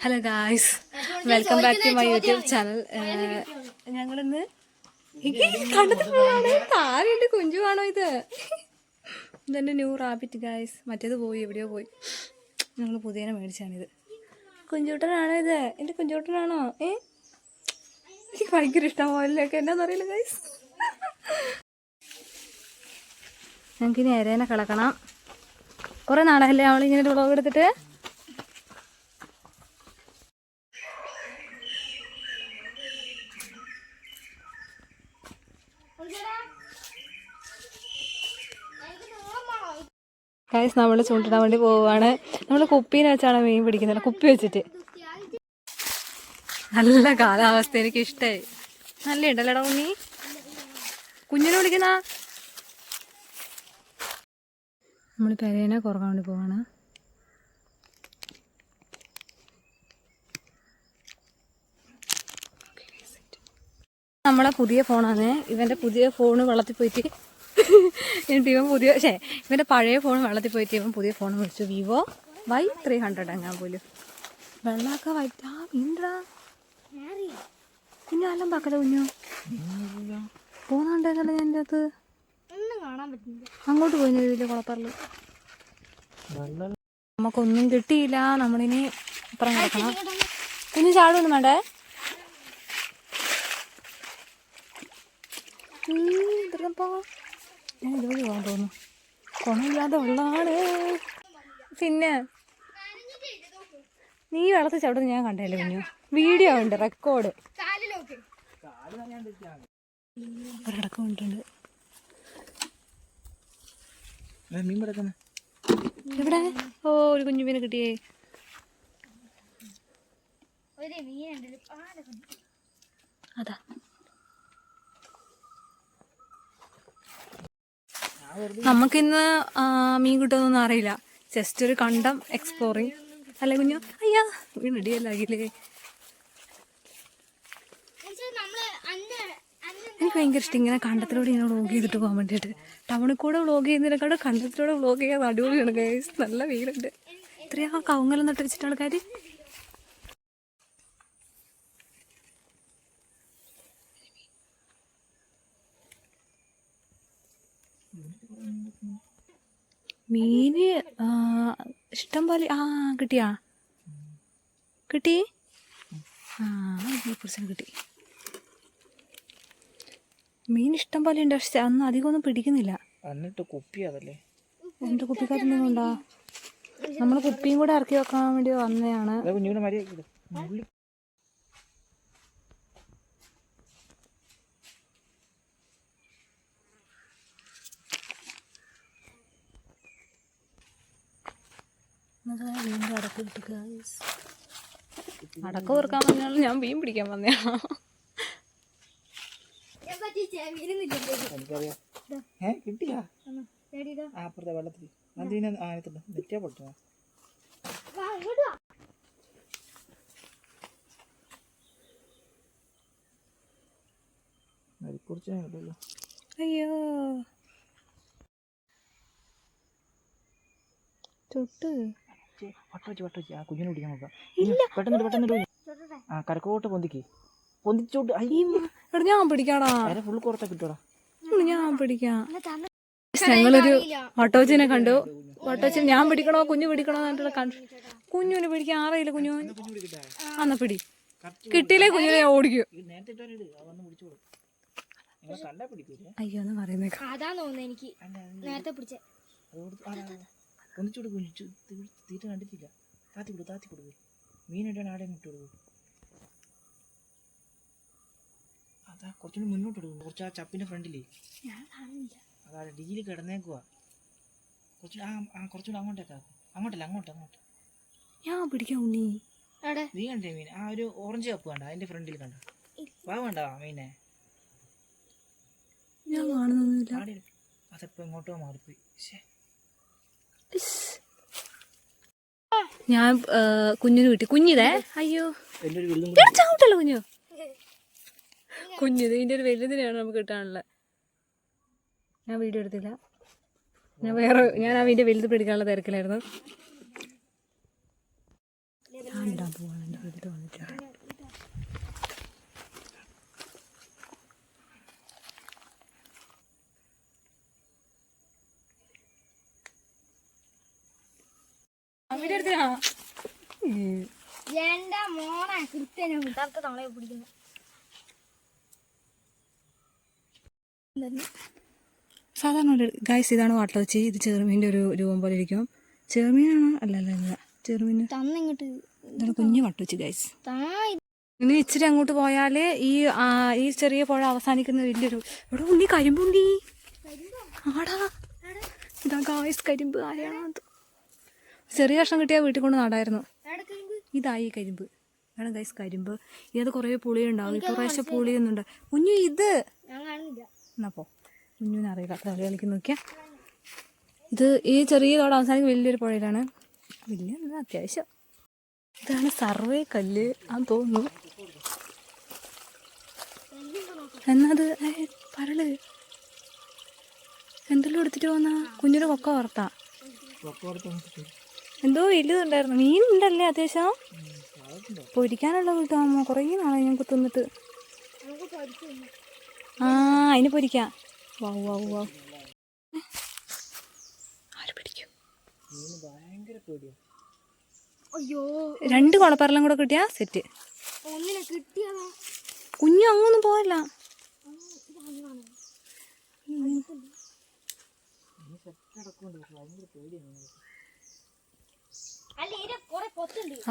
Hello guys welcome back to my YouTube channel ഞങ്ങളിന്ന് കണ്ടത്തിലാണ് താരയുണ്ട് കുഞ്ചുവാണോ ഇത്? ഇതെന്റെ ന്യൂ റാബിറ്റ് ഗായ്സ് മറ്റേത് പോയി എവിടെയോ പോയി. ഞങ്ങൾ പുതിയനെ മേടിച്ചാണിത്. കുഞ്ചൂട്ടനാണോ ഇത്? എന്റെ കുഞ്ചൂട്ടനാണോ? ഏ? എനിക്ക് ഭയങ്കര ഇഷ്ടം പോലൊക്കെ എന്നാന്നറിയില്ല ഗായ്സ് ഞങ്ങൾക്കിനി എരേനെ കളക്കണം. കുറേ നാളല്ലേ അവളിങ്ങനെ ഒരു വ്ളോഗ് എടുത്തിട്ട്? ഗൈസ് നമ്മൾ ചൂണ്ടിടാൻ വേണ്ടി പോവുകയാണ് നമ്മൾ കുപ്പീനെ വെച്ചാണ് മീൻ പിടിക്കുന്നത്. കുപ്പി വെച്ചിട്ട്. നല്ല കാലാവസ്ഥ എനിക്ക് ഇഷ്ടമായി നല്ല ഉണ്ടല്ലേടാ ഉണ്ണി? കുഞ്ഞിനെ വിളിക്കുന്ന? നമ്മൾ പെരേനെ കുറയ്ക്കാൻ വേണ്ടി പോവാണ്. നമ്മളെ പുതിയ ഫോണാണ്. ഇവന്റെ പുതിയ ഫോൺ വെള്ളത്തിൽ പോയിട്ട് എന്നിട്ട് ഇവൻ പുതിയ ശേ ഇവന്റെ പഴയ ഫോൺ വെള്ളത്തിൽ പോയിട്ട് ഇവൻ പുതിയ ഫോൺ മേടിച്ചു. വിവോ വൈ ത്രീ ഹൺഡ്രഡ് അങ്ങാൻ പോലും. വെള്ളമൊക്കെ വൈറ്റാ. വീണ്ടാ പിന്നെ എല്ലാം പക്കല കുഞ്ഞു. പോകുന്നുണ്ടായിരുന്നല്ലോ ഞാൻ എന്റെ അകത്ത്? അങ്ങോട്ട് പോയി ഇതിൽ കുളപ്പറൽ നമുക്കൊന്നും കിട്ടിയില്ല. നമ്മളിനി അപ്പുറം കിടക്കണം. കുഞ്ഞു ചാടൊന്നും വേണ്ടേ? ഞാൻ ഇതുവഴി പോകാൻ തോന്നുന്നു കുണമില്ലാതെ വെള്ളമാണ് പിന്നെ നീ വെള്ളത്തിൽ ചവിടെ ഞാൻ കണ്ടല്ലോ കുഞ്ഞു? വീഡിയോ ഉണ്ട് റെക്കോർഡ് ഒരടക്കം എവിടെ? ഓ ഒരു കുഞ്ഞു മീനെ കിട്ടിയേ. അതാ. നമുക്കിന്ന് മീൻ കിട്ടുമെന്നൊന്നും അറിയില്ല. ജസ്റ്റ് ഒരു കണ്ടം എക്സ്പ്ലോറിങ് അല്ലെ കുഞ്ഞു? അയ്യാ അന്ന് എനിക്ക് ഭയങ്കര ഇഷ്ടം ഇങ്ങനെ കണ്ടത്തിലൂടെ ഇങ്ങനെ വ്ളോഗ് ചെയ്തിട്ട് പോകാൻ വേണ്ടിയിട്ട്. ടൗണിൽ കൂടെ വ്ളോഗ് ചെയ്യുന്നതിനെക്കാളും കണ്ടത്തിലൂടെ വ്ളോഗ് ചെയ്യാൻ അടിപൊളിയാണ് ഗൈസ് നല്ല വീടുണ്ട് ഇത്രയാ കവുങ്ങലം നട്ടുവെച്ചിട്ടാണ് കാര്യം ആൾക്കാർ മീന് ഇഷ്ടം പോലെ ആ കിട്ടിയാ? കിട്ടി? ആ കുറച്ച് കിട്ടി. മീൻ ഇഷ്ടം പോലെ ഉണ്ട് പക്ഷെ അന്ന് അധികമൊന്നും പിടിക്കുന്നില്ല. എന്നിട്ട് കുപ്പി അതല്ലേ എന്നിട്ട് കുപ്പിക്കകത്ത് കൊണ്ടാ? നമ്മൾ കുപ്പിയും കൂടെ ഇറക്കി വെക്കാൻ വേണ്ടി വന്നതാണ്. വീണ്ടും അടക്ക കിട്ടുക അടക്ക പറഞ്ഞാലും ഞാൻ മീൻ പിടിക്കാൻ വന്നതാണ് ഞാൻ പറ്റി ചെവിരുന്നില്ല എനിക്കറിയാം. ഏ കിട്ടിയാ? പേടിയിടാ ആ അപ്പുറത്തെ വെള്ളത്തിൽ. അതിനെ ആ എടുത്തിട്ട് നെറ്റിയാ പൊട്ടുക വാ ഇങ്ങോട്ട് വാ. മരിക്കുറിച്ച് കിട്ടുമല്ലോ അയ്യോ. തൊട്ട് വട്ട വെച്ച് ആ കുഞ്ഞിനെ പിടിക്കാൻ നോക്കാം പെട്ടെന്ന് ഇട്, പെട്ടെന്ന് ഇട്. തൊട്ടട്ടെ ആ കരക്കോട്ട് പൊന്തിക്ക്. പൊന്തിച്ചോട്ട്. എടാ ഞാൻ പിടിക്കാടാ. അര ഫുൾ കുറത്ത കിട്ടോടാ. ഞാൻ പിടിക്കാം. ഞങ്ങളൊരു വട്ടോച്ചിനെ കണ്ടു. വട്ടോച്ചിനെ ഞാൻ പിടിക്കണോ കുഞ്ഞു പിടിക്കണോ എന്നിട്ടുള്ള കുഞ്ഞുവിനെ പിടിക്കാൻ അറിയില്ല കുഞ്ഞു അന്ന പിടി. കിട്ടിയില്ലേ കുഞ്ഞിനെ ഞാൻ ഓടിക്കൂ. അയ്യോ എന്ന് പറയുന്നേക്കാം. അതാ തോന്നുന്നു എനിക്ക്. നേരത്തെ പിടിച്ച. ഒന്നിച്ചോട് കുഞ്ഞു തീറ്റ കണ്ടിട്ടില്ല. താത്തി കൊടു താത്തി കൊടുക്കും. മീനിട്ടാണ് ആടെ ഇട്ട് കൊടുക്കും. അതാ കുറച്ചുകൂടി മുന്നോട്ട് കൊടുക്കും കുറച്ച് ആ ചപ്പിന്റെ ഫ്രണ്ടിലേ. ഞാൻ കാണുന്നില്ല. അതാ ഡീൽ കിടന്നേക്കുവാ. കുറച്ചുകൂടി ആ ആ കുറച്ചുകൂടി അങ്ങോട്ടേക്കാ അങ്ങോട്ടല്ല അങ്ങോട്ട് അങ്ങോട്ട്. ഞാൻ പിടിക്കാം ഉണ്ണി. നീ കണ്ടേ മീൻ? ആ ഒരു ഓറഞ്ച് കപ്പ് കണ്ട? അതിന്റെ ഫ്രണ്ടിൽ കണ്ട? വാ വേണ്ട മീനെ. ഞാൻ കാണുന്നില്ല. അതിപ്പോ എങ്ങോട്ടോ മാറിപ്പോയി. ശ്ശേ. ഞാൻ കുഞ്ഞിന് കിട്ടി കുഞ്ഞിതേ? അയ്യോ. ചാവട്ടല്ലോ ഞാൻ കുഞ്ഞു കുഞ്ഞിത് ഇതിന്റെ ഒരു വലുതിനെയാണ് നമുക്ക് കിട്ടാനുള്ളത്. ഞാൻ വീഡിയോ എടുത്തില്ല. ഞാൻ വേറെ ഞാൻ ആ വീഡിയോ വലുത് പിടിക്കാനുള്ള തിരക്കിലായിരുന്നു. ഞാനിടാൻ പോവാണ് എന്റെ വീട്ടിൽ വന്നിട്ടുണ്ട് എന്റെ മോനെ കൃത്യനെ പിടിക്കുന്നു. സാധാരണ ഗായ്സ് ഗൈസ് ഇതാണ് വെച്ച് ഇത് ചെറുമീന്റെ ഒരു രൂപം പോലെ ഇരിക്കും. ചെറുമീനാണോ? അല്ല അല്ല അല്ല. ചെറുമീൻ തന്നിങ്ങോട്ട് ഇതാണ് കുഞ്ഞു വട്ടോച്ചി ഗൈസ് താ ഇനി ഇച്ചിരി അങ്ങോട്ട് പോയാൽ ഈ ഈ ചെറിയ പുഴ അവസാനിക്കുന്ന വലിയൊരു ഇവിടെ ഉണ്ണി കരിമ്പുണ്ടി ആടാ. ഇതാ ഗായ്സ് കരിമ്പ് ആരാണത് ചെറിയ കഷ്ണം കിട്ടിയാൽ വീട്ടിൽ കൊണ്ട് നടായിരുന്നു. ഇതായി കരിമ്പ്. വേണം ഗൈസ് കരിമ്പ്. ഇത് കുറേ പുളി ഉണ്ടാവും. ഇപ്പോൾ പ്രാവശ്യം പുളിയൊന്നുണ്ട്. കുഞ്ഞു ഇത്? ഞാൻ കാണുന്നില്ല എന്നാ പോ. കുഞ്ഞിനെ അറിയില്ല. കളി കളിക്ക് നോക്കിയാ. ഇത് ഈ ചെറിയ തോട് അവസാനിക്ക് വലിയൊരു പുഴയിലാണ്. വലിയ അത്യാവശ്യം. ഇതാണ് സർവേ കല്ല്. ആ തോന്നുന്നു. എന്നത് പരൾ എന്തെല്ലാം എടുത്തിട്ട് പോന്ന? കുഞ്ഞിന് കൊക്ക വറുത്താ. എന്തോ വലുതുണ്ടായിരുന്നു. മീൻ ഉണ്ടല്ലേ അത്യാവശ്യം? പൊരിക്കാനുള്ള കിട്ടാമോ കുറേ നാളെ ഞങ്ങൾക്ക് തിന്നിട്ട് ആ അതിന് പൊരിക്കാം. Wow wow wow. ആര് പിടിക്കും? അയ്യോ. രണ്ട് കുളപ്പറലും കൂടെ കിട്ടിയാ സെറ്റ്. കുഞ്ഞു അങ്ങൊന്നും പോവല്ല. പൊത്തുണ്ട്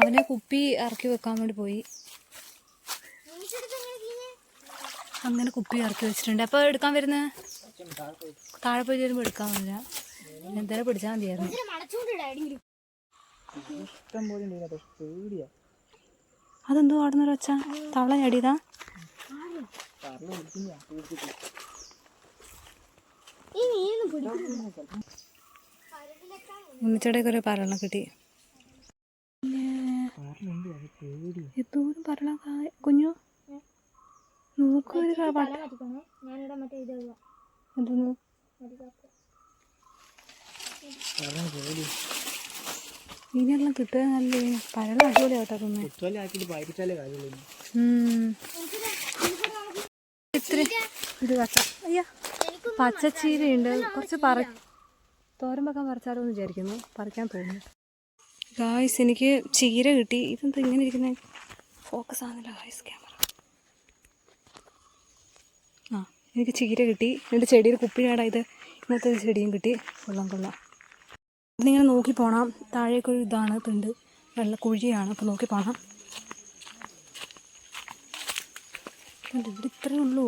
അവനെ കുപ്പി ഇറക്കി വെക്കാൻ വേണ്ടി പോയി? അങ്ങനെ കുപ്പി ഇറക്കി വെച്ചിട്ടുണ്ട്. അപ്പോൾ എടുക്കാൻ വരുന്നത് താഴെ പോയി വരുമ്പോൾ എടുക്കാൻ വരില്ല എന്തായാലും പിടിച്ചാൽ മതിയായിരുന്നു. അതെന്തോ ആടുന്നൊരു ഒച്ച. തവള ചടിയതാ. പറഞ്ഞു പറയണം കിട്ടി. എന്തോരം പറള കുഞ്ഞു. നോക്കൂ ഒരു ക- തല മാറ്റിക്കോണേ ഞാനിവിടെ മറ്റേ ഇത് എഴുതാം എന്തോന്നു പറഞ്ഞു പേടിയാ മീനെല്ലാം കിട്ടുക നല്ല പരള അടിപൊളി ഇത്തിരി ഇത് അയ്യ. പച്ചച്ചീരയുണ്ട്. കുറച്ച് പറ തോരൻ വെക്കാൻ പറിച്ചാലോ എന്ന് വിചാരിക്കുന്നു. പറിക്കാൻ തോന്നുന്നു. ഗായ്സ് എനിക്ക് ചീര കിട്ടി. ഇതെന്താ ഇങ്ങനെ ഇരിക്കുന്നത് ഫോക്കസ് ആകുന്നില്ല ഗായ്സ് ക്യാമറ ആ എനിക്ക് ചീര കിട്ടി. എന്റെ ചെടിയിൽ ഇങ്ങനത്തെ ഒരു ചെടിയും കിട്ടി. കൊള്ളാം കൊള്ളാം. ഇതിങ്ങനെ നോക്കി പോകണം താഴേക്കൊരു ഇതാണ് തിണ്ട് വെള്ള കുഴിയാണ്. അപ്പോൾ നോക്കി പോകണം ഇവിടെ ഇത്രയേ ഉള്ളൂ.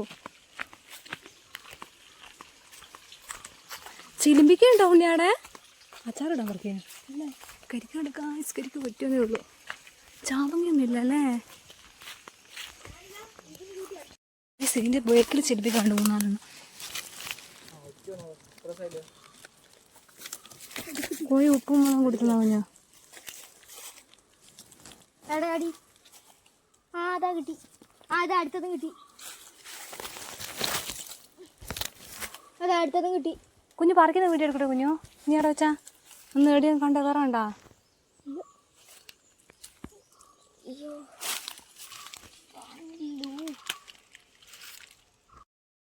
ചിലിമ്പിക്കുണ്ടോ ഉണ്ണിയാടെ? അച്ചാറിടാൻ പറിക്കാൻ അല്ലേ കരിക്കാട് കായ്സ് കരിക്ക് പറ്റുന്നേ ഉള്ളൂ ചാവങ്ങൊന്നുമില്ല അല്ലേ ഇതിന്റെ ബേക്കിൽ ചിലിപ്പിക്കാണ്ട് മൂന്നാലെണ്ണം. കോഴി ഉപ്പും വെള്ളം കൊടുക്കുന്ന അടി ആ അതാ കിട്ടി. ആ അതാ അടുത്തതും കിട്ടി. അതാ അടുത്തതും കിട്ടി. കുഞ്ഞു പറിക്കുന്ന വീട്ടിൽ എടുക്കട്ടെ കുഞ്ഞു? നീ അവിടെ വെച്ചാ? ഒന്ന് എവിടെയും കണ്ട കയറാണ്ടാ അയ്യോ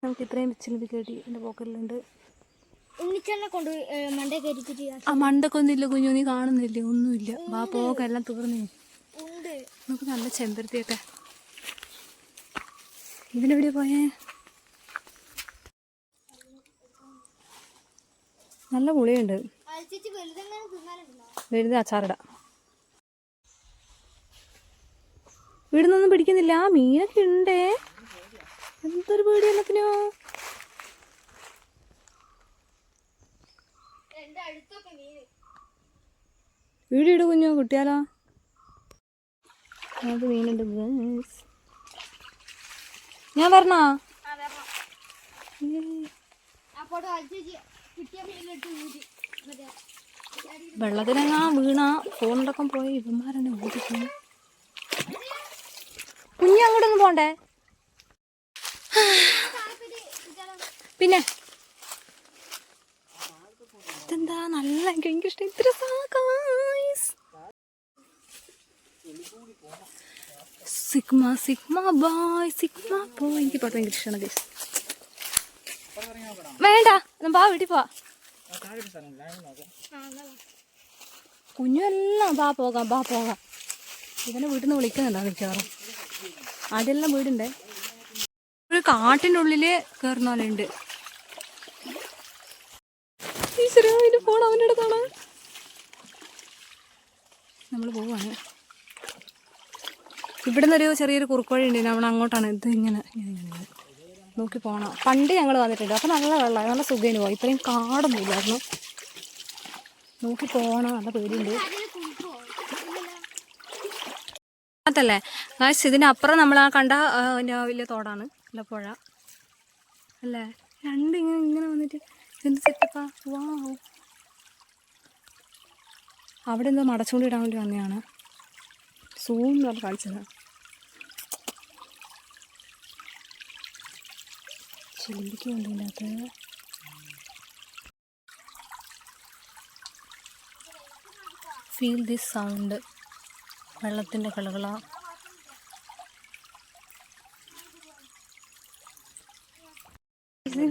നമുക്ക് ഇത്രയും ചിലിപ്പി കേട്ടി എന്റെ പോക്കറ്റിലുണ്ട്. ഉണ്ണിച്ചെണ്ണ കൊണ്ട് മണ്ടേ കയറ്റിട്ട് ആ മണ്ടക്കൊന്നുമില്ല കുഞ്ഞു നീ കാണുന്നില്ലേ? ഒന്നുമില്ല. വാ പോക്കെല്ലാം തീർന്നേ. ഉണ്ട്. നമുക്ക് നല്ല ചെമ്പരത്തിയൊക്കെ. ഇതിനെവിടെ പോയേ? നല്ല പുളിയുണ്ട്. വലുത് അച്ചാറിടാം. വീടിനൊന്നും പിടിക്കുന്നില്ല. ആ മീനൊക്കെ ഉണ്ടേ. എന്തൊരു പേടി എന്നത്തിനോ വീട് ഇട കുഞ്ഞോ കുട്ടിയാലോ. നമുക്ക് മീനുണ്ട്. ഞാൻ വരണോ? വെള്ളത്തിലെങ്ങാ വീണ. ഫോണടക്കം പോയി ഇവന്മാരെന്നെ ഊതിക്കുന്നു കുഞ്ഞ് അങ്ങോട്ടൊന്നും പോണ്ടേ? പിന്നെ? ഇതെന്താ നല്ല എനിക്ക് ഭയങ്കര ഇഷ്ടം. ഇത്ര sigma sigma boy sigma boy എനിക്ക് പാട്ട് ഭയങ്കര ഇഷ്ടമാണ് വേണ്ട ബാ വീട്ടിൽ പോവാ. കുഞ്ഞെല്ലാം ബാ പോകാം ബാ പോകാം. ഇവനെ വീട്ടിൽ നിന്ന് വിളിക്കുന്നുണ്ടോ മിക്കവാറും ആദ്യമെല്ലാം വീടുണ്ടേ. ഒരു കാട്ടിന്റെ ഉള്ളിൽ കയറുന്ന പോലെ ഉണ്ട്. ഈശ്വരാ, ഫോൺ അവന്റെ അടുത്താണ് നമ്മൾ പോവാണ്. ഇവിടുന്ന് ഒരു ചെറിയൊരു കുറുക്കുവഴി ഉണ്ട്. നമ്മൾ അങ്ങോട്ടാണ്. ഇത് ഇങ്ങനെ. നോക്കി പോകണം പണ്ട് ഞങ്ങൾ വന്നിട്ടുണ്ട്. അപ്പം നല്ല വെള്ളമായി നല്ല സുഖേന് പോയി. ഇത്രയും കാടൊന്നും ഇല്ലായിരുന്നു നോക്കി പോകണം നല്ല പേടിയുണ്ട്. അതല്ലേ ഗായ്സ് ഇതിനപ്പുറം നമ്മൾ ആ കണ്ട വലിയ തോടാണ് നല്ല പുഴ. അല്ലേ? രണ്ട് ഇങ്ങനെ വന്നിട്ട് എന്ത് സെറ്റപ്പാ? വാ അവിടെ എന്തോ മടച്ചുകൊണ്ടിടാൻ വേണ്ടി വന്നതാണ്. സൂം എന്ന് പറഞ്ഞ് കാണിച്ചത്. ചിലിമ്പിക്ക് ഫീൽ ദിസ് സൗണ്ട് വെള്ളത്തിന്റെ കളകള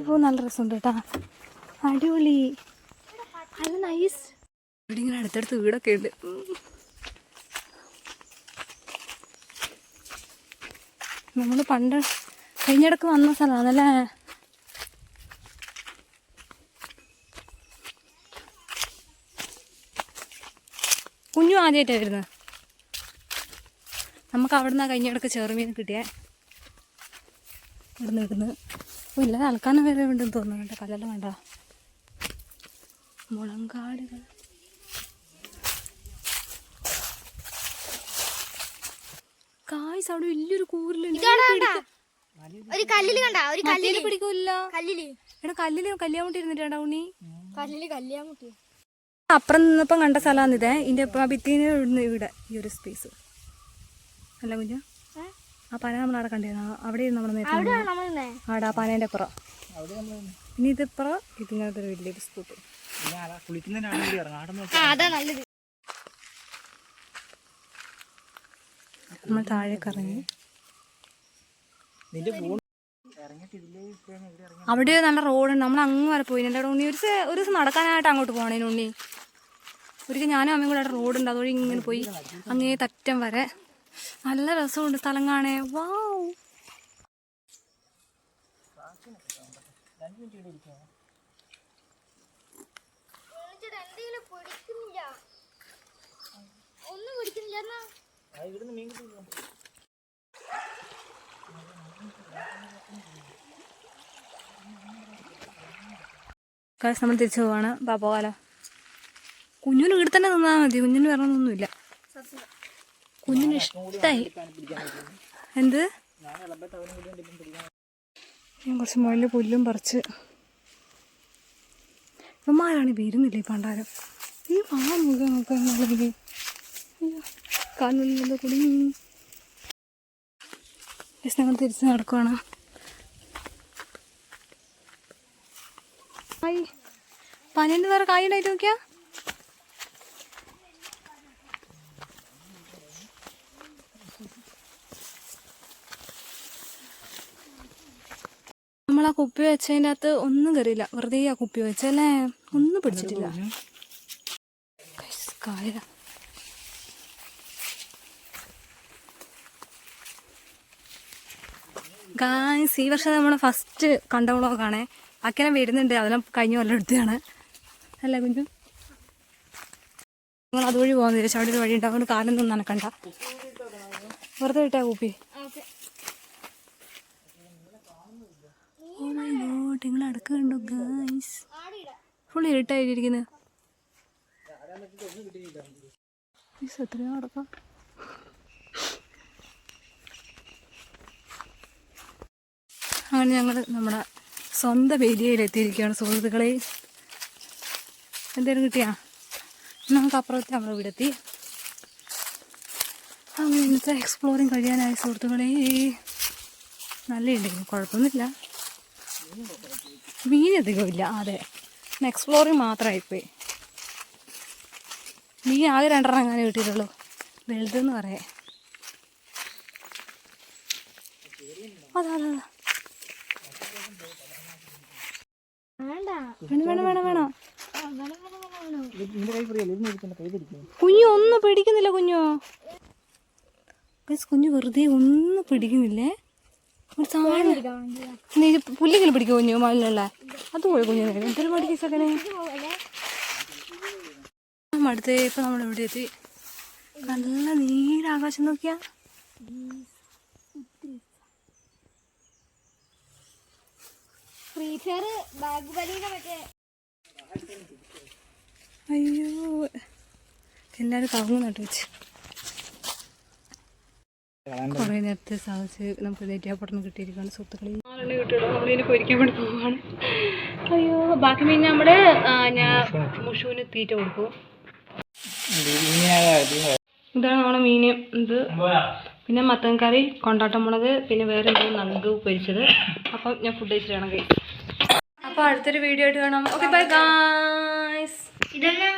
പൂ നല്ല രസമുണ്ട് കേട്ടാ. അടിപൊളി. അത് നൈസ് ഇവിടെ ഇങ്ങനെ അടുത്തടുത്ത് വീടൊക്കെ ഉണ്ട്. നമ്മൾ പണ്ട് കഴിഞ്ഞിടക്ക് വന്ന സ്ഥലമാണല്ലേ? കുഞ്ഞു ആദ്യമായിട്ടാണ് വരുന്നത്. നമുക്ക് അവിടെ നിന്ന് കഴിഞ്ഞിടക്ക് ചെറുമീൻ കിട്ടിയേ. ഇവിടെ നിൽക്കുന്നത് ഓ ഇല്ലാതെ അളക്കാനും വരെ ഉണ്ടെന്ന് തോന്നുന്നു കേട്ടോ. കല്ലെല്ലാം വേണ്ട. മുളങ്കാടുകൾ. കായ്സ് അവിടെ വലിയൊരു കൂരിലുണ്ട്. ഒരു കല്ലിൽ കണ്ട? ഒരു കല്ലിൽ കല്ലിൽ. പിടിക്കൂല? കല്ലിൽ. എടാ കല്ലിൽ കല്യാൺ മുട്ടി ഇരുന്നിട്ടാ ഉണ്ണി? കല്ലിൽ കല്യാമുട്ടി അപ്പുറം നിന്നപ്പം കണ്ട സ്ഥലമാണ് ഇതേ ഇതിന്റെ ഭിത്തിന് ഇവിടെ ഈ ഒരു സ്പേസ് അല്ല കുഞ്ഞു? ആ പന നമ്മൾ അവിടെ കണ്ടിരുന്നു അവിടെ നമ്മൾ നിന്നേ ആടെ ആ പനേന്റെ പുറം. ഇനി ഇതിപ്പുറം ഇതിങ്ങനത്തെ ഒരു വലിയ സ്കൂട്ട് പിന്നെ ആളെ കുളിക്കുന്നതിനാണ് വേണ്ടി ഇറങ്ങാം. അവിടെ ആ അതാ നല്ലത്. നമ്മൾ താഴെ കറങ്ങി അവിടെ നല്ല റോഡുണ്ട്. നമ്മൾ അങ്ങ് വരെ പോയി. എന്റെ ഉണ്ണി ഒരു ഒരു ദിവസം നടക്കാനായിട്ട് അങ്ങോട്ട് പോകണേ ഉണ്ണി. ഒരിക്കൽ ഞാനും അമ്മയും കൂടെ അവിടെ റോഡുണ്ട്. അതുവഴി ഇങ്ങനെ പോയി. അങ്ങേ തറ്റം വരെ. നല്ല രസമുണ്ട് സ്ഥലം കാണേ വാവ് നമ്മൾ തിരിച്ചു പോവാണ്. ബാ പോകാലോ കുഞ്ഞിന് ഇവിടെ തന്നെ നിന്നാൽ മതി. കുഞ്ഞിന് വരണമെന്നൊന്നുമില്ല കുഞ്ഞിന് ഇഷ്ടമായി എന്ത്? ഞാൻ കുറച്ച് മുകളിൽ പുല്ലും പറിച്ച്. ഇവന്മാരാണ് വരുന്നില്ലേ പണ്ടാരം? ഈ വാ മുഖം നോക്കാൻ കാലിൽ കുടി ജസ്റ്റ് ഞങ്ങൾ തിരിച്ച് നടക്കുവാണ്. ഹായ്. പനേന്റെ വേറെ കായുണ്ടായിട്ട് നോക്കിയാ? ആ കുപ്പി വെച്ചതിന്റെ അകത്ത് ഒന്നും കയറിയില്ല. വെറുതെ ആ കുപ്പി വെച്ചല്ലേ ഒന്നും പിടിച്ചിട്ടില്ല. ഈ വർഷം നമ്മൾ ഫസ്റ്റ് കണ്ട വ്ളോഗാണേ അക്കനെ വരുന്നുണ്ട് അതെല്ലാം കഴിഞ്ഞ കൊല്ലം എടുത്തതാണ്. അല്ല കുഞ്ഞു? നിങ്ങൾ അതുവഴി അവിടെ ഒരു വഴി ഉണ്ട് അതുകൊണ്ട് കാലൊന്നും നനക്കണ്ട. വെറുതെ ഇട്ടാ കുപ്പി ഓക്കെ ഓ ഗോഡ് നിങ്ങൾ അടക്ക കണ്ടോ ഗൈസ് ഫുൾ ഇരുട്ടായിരിക്കുന്നത് എത്രയോ അടക്കാം അങ്ങനെ ഞങ്ങൾ നമ്മുടെ സ്വന്തം ഏരിയയിൽ സുഹൃത്തുക്കളെ. എന്തേലും കിട്ടിയാ? നമുക്ക് അപ്പുറത്തെ നമ്മൾ ഇവിടെ എത്തി അങ്ങനെ ഇന്നത്തെ എക്സ്പ്ലോറിങ് കഴിയാനായി സുഹൃത്തുക്കളെ. നല്ല ഉണ്ടെങ്കിൽ കുഴപ്പമൊന്നുമില്ല. മീൻ ഇല്ല. അതെ. എക്സ്പ്ലോറിങ് മാത്രമായിപ്പോയി. മീൻ ആകെ രണ്ടെണ്ണം അങ്ങനെ കിട്ടിയിട്ടുള്ളൂ. വലുതെന്ന് പറയാം. അതാ കുഞ്ഞു ഒന്നും പിടിക്കുന്നില്ല കുഞ്ഞോ. കുഞ്ഞു വെറുതെ ഒന്നും പിടിക്കുന്നില്ലേ? ഒരു സാധനം നീ പുല്ലെങ്കിലും പിടിക്കും കുഞ്ഞു മണ്ണിലുള്ള അത് പോയി കുഞ്ഞു എന്തൊരു മടിക്ക് സെക്കനെ അടുത്ത് ഇപ്പൊ നമ്മൾ ഇവിടെ എത്തി. നല്ല നീരാകാശം നോക്കിയാ. അയ്യോ. എല്ലാവരും കറങ്ങുന്നുണ്ട് വെച്ച്. കുറേ നേരത്തെ സാധിച്ച് നമുക്ക് നെറ്റിയാപ്പൊട്ടണം കിട്ടിയിരിക്കുകയാണ് സുത്തുക്കളി ആളെണ്ണ കിട്ടിയിടും നമ്മളിതിന് പൊരിക്കാൻ വേണ്ടി പോവാണ്. അയ്യോ ബാക്കി മീൻ നമ്മൾ ഞാൻ മുഷുവിന് തീറ്റ കൊടുക്കും ഇതാണ് നമ്മുടെ മീൻ. ഇത് പിന്നെ മത്തൻ കറി കൊണ്ടാട്ടമുളക് പിന്നെ വേറെ എന്തെങ്കിലും നങ്ക് പൊരിച്ചത്. അപ്പം ഞാൻ ഫുഡ് കഴിച്ചിട്ടാണ് കൈ അപ്പോൾ അടുത്തൊരു വീഡിയോ ആയിട്ട് കാണാം. ഓക്കെ ബൈ ഗായ്സ് ഇതെന്നാ?